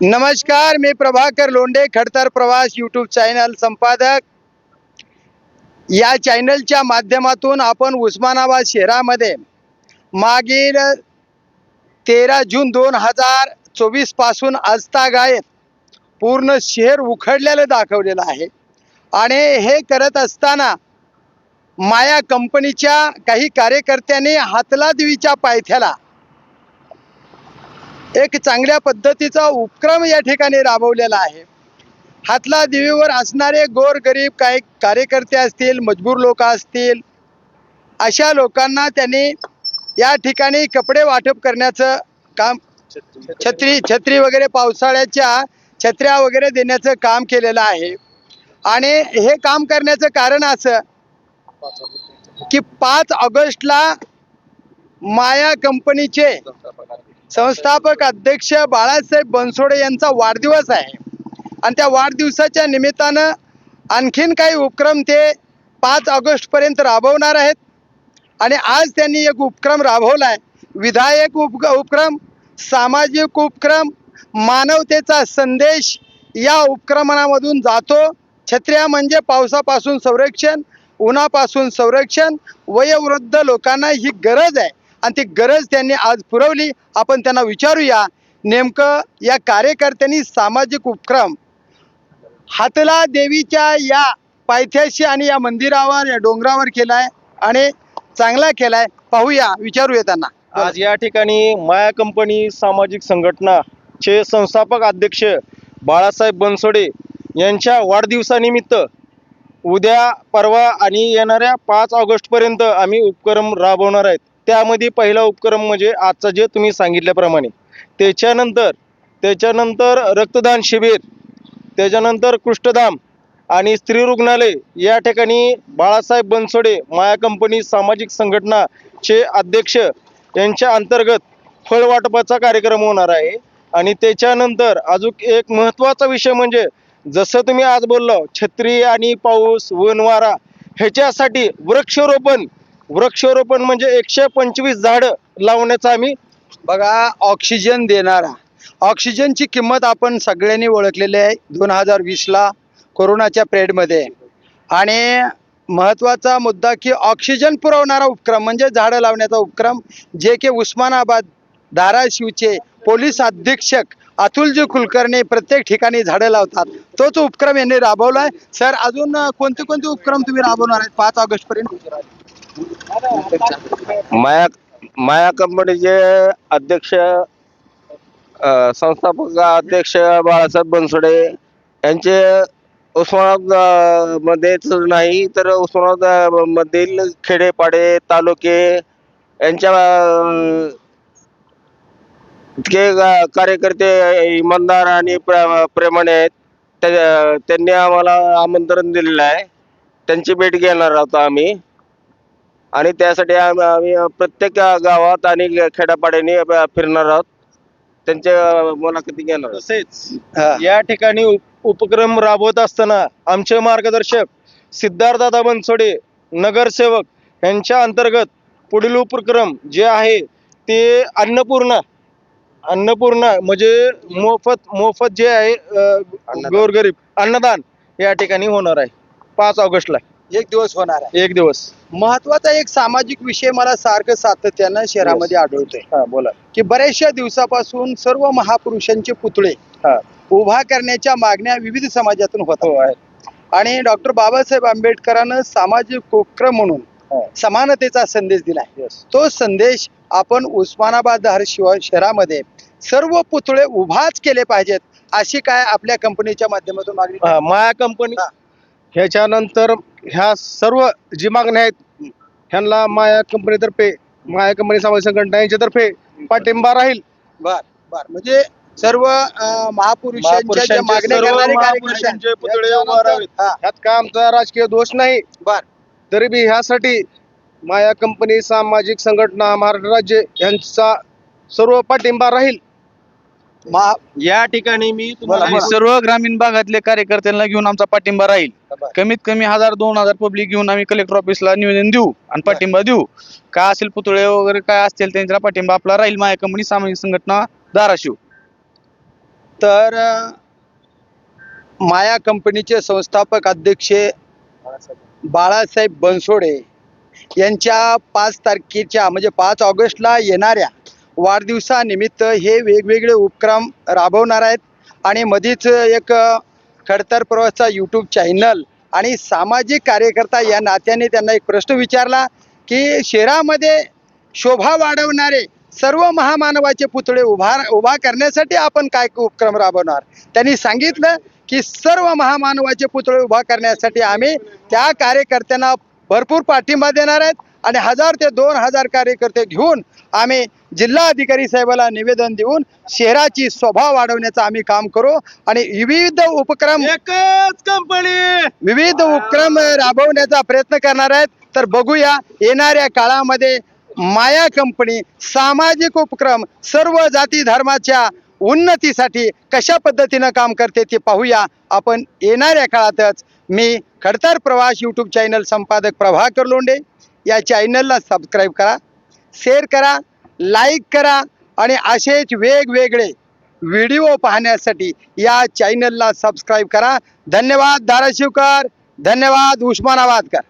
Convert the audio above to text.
नमस्कार मी प्रभाकर लोंढे खडतर प्रवास यूट्यूब चॅनल संपादक. या चॅनलच्या माध्यमातून आपण उस्मानाबाद शहरामध्ये मागील तेरा जून दोन हजार चोवीसपासून आजतागायत पूर्ण शहर उखडलेलं दाखवलेलं आहे. आणि हे करत असताना माया कंपनीच्या काही कार्यकर्त्यांनी हातला देवीच्या पायथ्याला एक चांगल्या पद्धतीचा उपक्रम या ठिकाणी राबवलेला आहे. हातला देवीवर असणारे गोर गरीब काही कार्यकर्ते असतील मजबूर लोक असतील अशा लोकांना त्यांनी या ठिकाणी कपडे वाटप करण्याचं काम छत्री छत्री वगैरे पावसाळ्याच्या छत्र्या वगैरे देण्याचं काम केलेलं आहे. आणि हे काम करण्याचं कारण असं की पाच ऑगस्टला माया कंपनीचे संस्थापक अध्यक्ष बाळासाहेब बनसोडे यांचा वाढदिवस आहे. आणि त्या वाढदिवसाच्या निमित्तानं आणखीन काही उपक्रम ते पाच ऑगस्टपर्यंत राबवणार आहेत. आणि आज त्यांनी एक उपक्रम राबवला आहे विधायक उप उपक्रम सामाजिक उपक्रम मानवतेचा संदेश या उपक्रमणामधून जातो. छत्र्या म्हणजे पावसापासून संरक्षण उन्हापासून संरक्षण वयोवृद्ध लोकांना ही गरज आहे. आणि ती गरज त्यांनी आज पुरवली. आपण त्यांना विचारूया नेमकं या कार्यकर्त्यांनी सामाजिक उपक्रम हातला देवीच्या या पायथ्याशी आणि या मंदिरावर या डोंगरावर केलाय आणि चांगला केलाय. पाहूया विचारूया त्यांना. आज या ठिकाणी माया कंपनी सामाजिक संघटना चे संस्थापक अध्यक्ष बाळासाहेब बनसोडे यांच्या वाढदिवसानिमित्त उद्या परवा आणि येणाऱ्या पाच ऑगस्टपर्यंत आम्ही उपक्रम राबवणार आहेत. त्यामध्ये पहिला उपक्रम म्हणजे आजचा जे तुम्ही सांगितल्याप्रमाणे त्याच्यानंतर त्याच्यानंतर रक्तदान शिबिर त्याच्यानंतर कुष्ठधाम आणि स्त्री रुग्णालय या ठिकाणी बाळासाहेब बनसोडे माया कंपनी सामाजिक संघटनाचे अध्यक्ष यांच्या अंतर्गत फळ वाटपाचा कार्यक्रम होणार आहे. आणि त्याच्यानंतर अजून एक महत्त्वाचा विषय म्हणजे जसं तुम्ही आज बोललो छत्री आणि पाऊस वनवारा ह्याच्यासाठी वृक्षारोपण वृक्षारोपण म्हणजे एकशे पंचवीस झाडं लावण्याचा आम्ही बघा ऑक्सिजन देणारा. ऑक्सिजनची किंमत आपण सगळ्यांनी ओळखलेली आहे दोन हजार वीसला कोरोनाच्या पिरियडमध्ये आणि महत्त्वाचा मुद्दा की ऑक्सिजन पुरवणारा उपक्रम म्हणजे झाडं लावण्याचा उपक्रम जे की उस्मानाबाद धाराशिवचे पोलीस अधीक्षक अतुलजी कुलकर्णी प्रत्येक ठिकाणी झाडं लावतात. तोच उपक्रम यांनी राबवला आहे सर अजून कोणते कोणते उपक्रम तुम्ही राबवणार आहेत? पाच ऑगस्टपर्यंत? माया माया कंपनीचे अध्यक्ष संस्थापक अध्यक्ष बाळासाहेब बनसोडे यांचे उस्मानाबाद मध्येच नाही तर उस्मानाबाद मधील खेडेपाडे तालुके यांच्या इतके कार्यकर्ते इमानदार आणि प्र- प्रेमाने आहेत. त्यांनी आम्हाला आमंत्रण दिलेलं आहे. त्यांची भेट घेणार आहोत आम्ही. आणि त्यासाठी आम्ही आम्ही प्रत्येक गावात आणि खेड्यापाड्याने फिरणार आहोत त्यांच्या मुलाखती घेणार तसेच. या ठिकाणी उप- उपक्रम राबवत असताना आमचे मार्गदर्शक सिद्धार्थदादा बनसोडे नगरसेवक यांच्या अंतर्गत पुढील उपक्रम जे आहे ते अन्नपूर्णा अन्नपूर्णा म्हणजे मोफत मोफत जे आहे. गोरगरीब अन्नदान या ठिकाणी होणार आहे पाच ऑगस्टला एक दिवस होणार आहे. एक दिवस. महत्त्वाचा एक सामाजिक विषय मला सारखं सातत्यानं शहरामध्ये आढळतोय. हा बोला. की बऱ्याचशा दिवसापासून सर्व महापुरुषांचे पुतळे हा. उभा करण्याच्या मागण्या विविध समाजातून हो होतात आहे. आणि डॉक्टर बाबासाहेब आंबेडकरांनं सामाजिक उपक्रम म्हणून हा. समानतेचा संदेश दिलाय. Yes. तो संदेश आपण उस्मानाबाद धाराशिव शहरामध्ये सर्व पुतळे उभाच केले पाहिजेत अशी काय आपल्या कंपनीच्या माध्यमातून मागणी हा, माया कंपनी हा. ह्याच्यानंतर ह्या सर्व जी मागण्या आहेत ह्यांना माया कंपनीतर्फे माया कंपनी सामाजिक संघटना यांच्यातर्फे पाठिंबा राहील. बर बर. म्हणजे सर्व अं, महापुरुषांच्या ज्या मागण्या करणारे कार्यकर्ते. हा, ह्यात काय आमचा राजकीय दोष नाही. बर. तरी बी ह्यासाठी माया कंपनी सामाजिक संघटना महाराष्ट्र राज्य यांचा सर्व पाठिंबा राहील. या ठिकाणी मी तुम्हाला आणि सर्व ग्रामीण भागातले कार्यकर्त्यांना घेऊन आमचा पाठिंबा राहील. बरं. कमीत कमी हजार दोन हजार पब्लिक घेऊन आम्ही कलेक्टर ऑफिसला निवेदन देऊ आणि पाठिंबा देऊ. काय असेल पुतळे वगैरे काय असतील त्यांचा पाठिंबा आपला राहील. माझ्या कंपनी सामाजिक संघटना धाराशिव. तर अ, माया कंपनीचे संस्थापक अध्यक्ष बाळासाहेब बनसोडे यांच्या पाच तारखेच्या म्हणजे पाच ऑगस्टला येणाऱ्या वाढदिवसानिमित्त हे वेगवेगळे उपक्रम राबवणार आहेत. आणि मधीच एक खडतर प्रवासचा यूट्यूब चॅनल आणि सामाजिक कार्यकर्ता या नात्याने त्यांना एक प्रश्न विचारला की शहरामध्ये शोभा वाढवणारे सर्व महामानवाचे पुतळे उभा उभा करण्यासाठी आपण काय उपक्रम राबवणार? त्यांनी सांगितलं की सर्व महामानवाचे पुतळे उभा करण्यासाठी आम्ही त्या कार्यकर्त्यांना भरपूर पाठिंबा देणार आहेत. आणि हजार ते दोन हजार कार्यकर्ते घेऊन आम्ही जिल्हाधिकारी साहेबाला निवेदन देऊन शहराची शोभा वाढवण्याचं आम्ही काम करू आणि विविध उपक्रम एकच कंपनी विविध उपक्रम राबवण्याचा प्रयत्न करणार आहेत. तर बघूया येणाऱ्या काळामध्ये माया कंपनी सामाजिक उपक्रम सर्व जाती धर्माच्या उन्नतीसाठी कशा पद्धतीनं काम करते ते पाहूया. आपण येणाऱ्या काळातच मी खडतर प्रवास यूट्यूब चॅनल संपादक प्रभाकर लोंढे या चॅनलला सबस्क्राईब करा. शेअर करा लाईक करा आणि असेच वेगवेगळे व्हिडिओ पाहण्यासाठी या चॅनलला सबस्क्राईब करा. धन्यवाद धाराशिवकर. धन्यवाद उस्मानाबादकर.